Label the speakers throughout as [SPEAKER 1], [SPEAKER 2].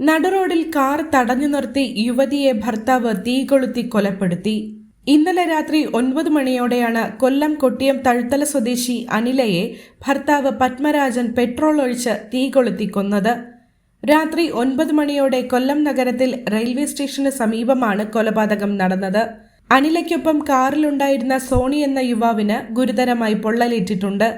[SPEAKER 1] നടുറോഡിൽ car തടഞ്ഞു നിർത്തി യുവതിയെ ഭർത്താവ് തീകൊളുത്തി കൊലപ്പെടുത്തി. ഇന്നലെ രാത്രി ഒൻപത് മണിയോടെയാണ് കൊല്ലം കൊട്ടിയം തഴുത്തല സ്വദേശി അനിലയെ ഭർത്താവ് പത്മരാജൻ പെട്രോൾ ഒഴിച്ച് തീകൊളുത്തി കൊന്നത്. രാത്രി ഒൻപത് മണിയോടെ കൊല്ലം നഗരത്തിൽ റെയിൽവേ സ്റ്റേഷന് സമീപമാണ് കൊലപാതകം നടന്നത്. അനിലയ്ക്കൊപ്പം കാറിലുണ്ടായിരുന്ന സോണി എന്ന യുവാവിന് ഗുരുതരമായി പൊള്ളലേറ്റിട്ടുണ്ട്.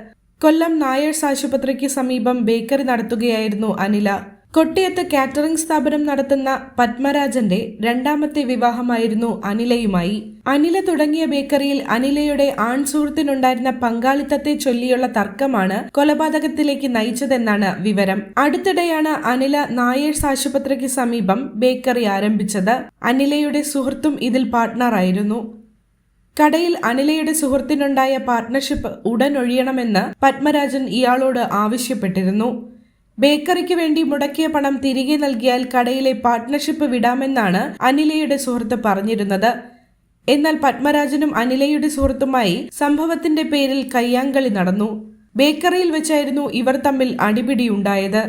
[SPEAKER 1] കൊല്ലം നായേഴ്സ് ആശുപത്രിക്ക് സമീപം ബേക്കറി നടത്തുകയായിരുന്നു അനില. കൊട്ടിയത്ത് കാറ്ററിംഗ് സ്ഥാപനം നടത്തുന്ന പത്മരാജന്റെ രണ്ടാമത്തെ വിവാഹമായിരുന്നു അനിലയുമായി. അനില തുടങ്ങിയ ബേക്കറിയിൽ അനിലയുടെ ആൺ സുഹൃത്തിനുണ്ടായിരുന്ന പങ്കാളിത്തത്തെ ചൊല്ലിയുള്ള തർക്കമാണ് കൊലപാതകത്തിലേക്ക് നയിച്ചതെന്നാണ് വിവരം. അടുത്തിടെയാണ് അനില നായേഴ്സ് ആശുപത്രിക്ക് സമീപം ബേക്കറി ആരംഭിച്ചത്. അനിലയുടെ സുഹൃത്തും ഇതിൽ പാർട്ട്ണറായിരുന്നു. കടയിൽ അനിലയുടെ സുഹൃത്തിനുണ്ടായ പാർട്ട്ണർഷിപ്പ് ഉടൻ ഒഴിയണമെന്ന് പത്മരാജൻ ഇയാളോട് ആവശ്യപ്പെട്ടിരുന്നു. ബേക്കറിക്ക് വേണ്ടി മുടക്കിയ പണം തിരികെ നൽകിയാൽ കടയിലെ പാർട്ട്ണർഷിപ്പ് വിടാമെന്നാണ് അനിലയുടെ സുഹൃത്ത് പറഞ്ഞിരുന്നത്. എന്നാൽ പത്മരാജനും അനിലയുടെ സുഹൃത്തുമായി സംഭവത്തിന്റെ പേരിൽ കയ്യാങ്കളി നടന്നു. ബേക്കറിയിൽ വെച്ചായിരുന്നു ഇവർ തമ്മിൽ അടിപിടിയുണ്ടായത്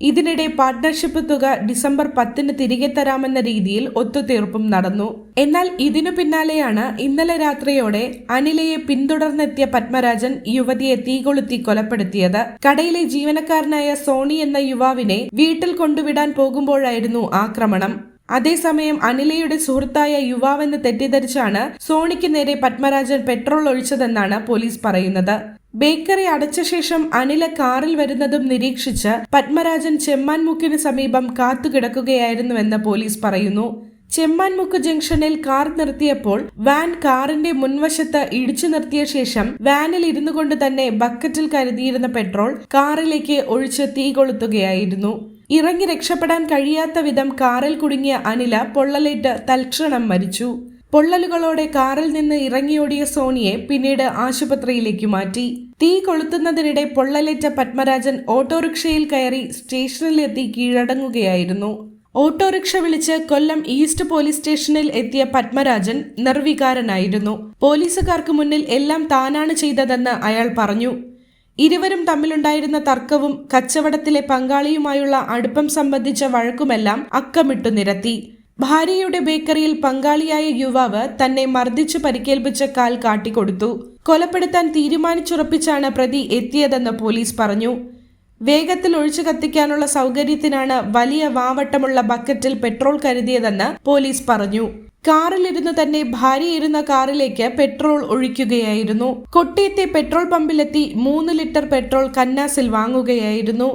[SPEAKER 1] ഇതിനിടെ പാർട്ട്ണർഷിപ്പ് തുക ഡിസംബർ പത്തിന് തിരികെ തരാമെന്ന രീതിയിൽ ഒത്തുതീർപ്പും നടന്നു. എന്നാൽ ഇതിനു പിന്നാലെയാണ് ഇന്നലെ രാത്രിയോടെ അനിലയെ പിന്തുടർന്നെത്തിയ പത്മരാജൻ യുവതിയെ തീകൊളുത്തി കൊലപ്പെടുത്തിയത്. കടയിലെ ജീവനക്കാരനായ സോണി എന്ന യുവാവിനെ വീട്ടിൽ കൊണ്ടുവിടാൻ പോകുമ്പോഴായിരുന്നു ആക്രമണം. അതേസമയം അനിലയുടെ സുഹൃത്തായ യുവാവെന്ന് തെറ്റിദ്ധരിച്ചാണ് സോണിക്ക് നേരെ പത്മരാജൻ പെട്രോൾ ഒഴിച്ചതെന്നാണ് പോലീസ് പറയുന്നത്. ബേക്കറി അടച്ച ശേഷം അനില കാറിൽ വരുന്നതും നിരീക്ഷിച്ച് പത്മരാജൻ ചെമ്മാൻമുക്കിന് സമീപം കാത്തുകിടക്കുകയായിരുന്നുവെന്ന് പോലീസ് പറയുന്നു. ചെമ്മാൻമുക്ക് ജംഗ്ഷനിൽ കാർ നിർത്തിയപ്പോൾ വാൻ കാറിന്റെ മുൻവശത്ത് ഇടിച്ചു നിർത്തിയ ശേഷം വാനിൽ ഇരുന്നു കൊണ്ട് തന്നെ ബക്കറ്റിൽ കരുതിയിരുന്ന പെട്രോൾ കാറിലേക്ക് ഒഴിച്ച് തീ കൊളുത്തുകയായിരുന്നു. ഇറങ്ങി രക്ഷപ്പെടാൻ കഴിയാത്ത വിധം കാറിൽ കുടുങ്ങിയ അനില പൊള്ളലേറ്റ് തൽക്ഷണം മരിച്ചു. പൊള്ളലുകളോടെ കാറിൽ നിന്ന് ഇറങ്ങിയോടിയ സോണിയെ പിന്നീട് ആശുപത്രിയിലേക്ക് മാറ്റി. തീ കൊളുത്തുന്നതിനിടെ പൊള്ളലേറ്റ പത്മരാജൻ ഓട്ടോറിക്ഷയിൽ കയറി സ്റ്റേഷനിലെത്തി കീഴടങ്ങുകയായിരുന്നു. ഓട്ടോറിക്ഷ വിളിച്ച് കൊല്ലം ഈസ്റ്റ് പോലീസ് സ്റ്റേഷനിൽ എത്തിയ പത്മരാജൻ നിർവികാരനായിരുന്നു. പോലീസുകാർക്ക് മുന്നിൽ എല്ലാം താനാണ് ചെയ്തതെന്ന് അയാൾ പറഞ്ഞു. ഇരുവരും തമ്മിലുണ്ടായിരുന്ന തർക്കവും കച്ചവടത്തിലെ പങ്കാളിയുമായുള്ള അടുപ്പം സംബന്ധിച്ച വഴക്കുമെല്ലാം അക്കമിട്ടു നിരത്തി. ഭാര്യയുടെ ബേക്കറിയിൽ പങ്കാളിയായ യുവാവ് തന്നെ മർദ്ദിച്ചു പരിക്കേൽപ്പിച്ച കാൽ കാട്ടിക്കൊടുത്തു. കൊലപ്പെടുത്താൻ തീരുമാനിച്ചുറപ്പിച്ചാണ് പ്രതി എത്തിയതെന്ന് പോലീസ് പറഞ്ഞു. വേഗത്തിൽ ഒഴിച്ചു കത്തിക്കാനുള്ള സൗകര്യത്തിനാണ് വലിയ വാവട്ടമുള്ള ബക്കറ്റിൽ പെട്രോൾ കരുതിയതെന്ന് പോലീസ് പറഞ്ഞു. കാറിലിരുന്ന് തന്നെ ഭാര്യ ഇരുന്ന കാറിലേക്ക് പെട്രോൾ ഒഴിക്കുകയായിരുന്നു. കൊട്ടിയത്തെ പെട്രോൾ പമ്പിലെത്തി മൂന്ന് ലിറ്റർ പെട്രോൾ കന്നാസിൽ വാങ്ങുകയായിരുന്നു.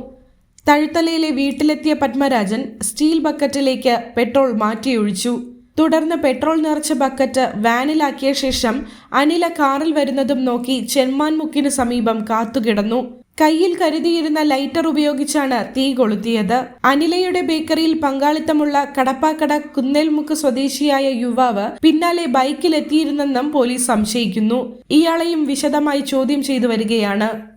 [SPEAKER 1] തഴുത്തലയിലെ വീട്ടിലെത്തിയ പത്മരാജൻ സ്റ്റീൽ ബക്കറ്റിലേക്ക് പെട്രോൾ മാറ്റിയൊഴിച്ചു. തുടർന്ന് പെട്രോൾ നിറച്ച ബക്കറ്റ് വാനിലാക്കിയ ശേഷം അനില കാറിൽ വരുന്നതും നോക്കി ചെന്മാൻമുക്കിന് സമീപം കാത്തുകിടന്നു. കയ്യിൽ കരുതിയിരുന്ന ലൈറ്റർ ഉപയോഗിച്ചാണ് തീ കൊളുത്തിയത്. അനിലയുടെ ബേക്കറിയിൽ പങ്കാളിത്തമുള്ള കടപ്പാക്കട കുന്നേൽമുക്ക് സ്വദേശിയായ യുവാവ് പിന്നാലെ ബൈക്കിലെത്തിയിരുന്നെന്നും പോലീസ് സംശയിക്കുന്നു. ഇയാളെയും വിശദമായി ചോദ്യം ചെയ്തു വരികയാണ്.